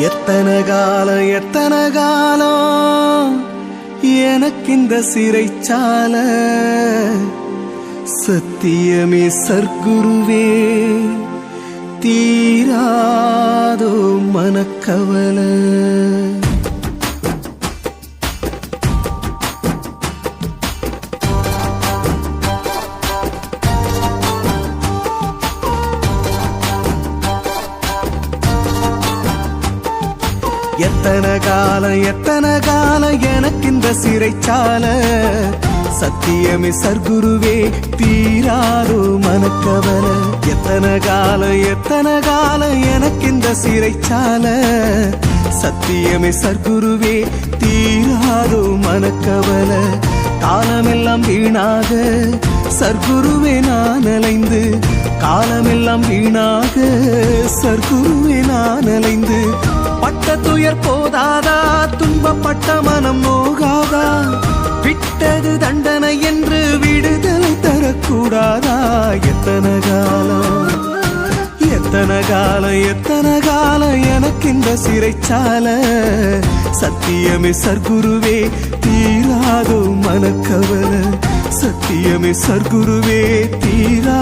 எத்தனை காலம் எத்தனை காலம் எனக்கு இந்த சிறைச்சால? சத்தியமே சர்க்குருவே தீராதோ மனக்கவலை. எத்தனை காலம் எத்தனை காலம் எனக்கு இந்த சிறைச்சால? சத்தியமே சர்க்குருவே தீராரோ மனக்கவலை. எத்தனை காலம் எத்தனை காலம் எனக்கு இந்த சிறைச்சால? சத்தியமே சர்க்குருவே தீராரோ மனக்கவல. காலமெல்லாம் வீணாக சர்க்குருவே நான் அலைந்து. காலமெல்லாம் வீணாக சர்க்குருவே நான் அலைந்து. துயர் போதாதா? துன்பப்பட்ட மனம் நோகாதா விட்டது தண்டனை என்று விடுதலை தரக்கூடாதா? எத்தனை காலம்? எத்தனை காலம்? எத்தனை காலம்? எனக்கு இந்த சிறைச்சால. சத்தியமே சர்க்குருவே தீராதோ மனக்கவலை. சத்தியமே சர்க்குருவே தீரா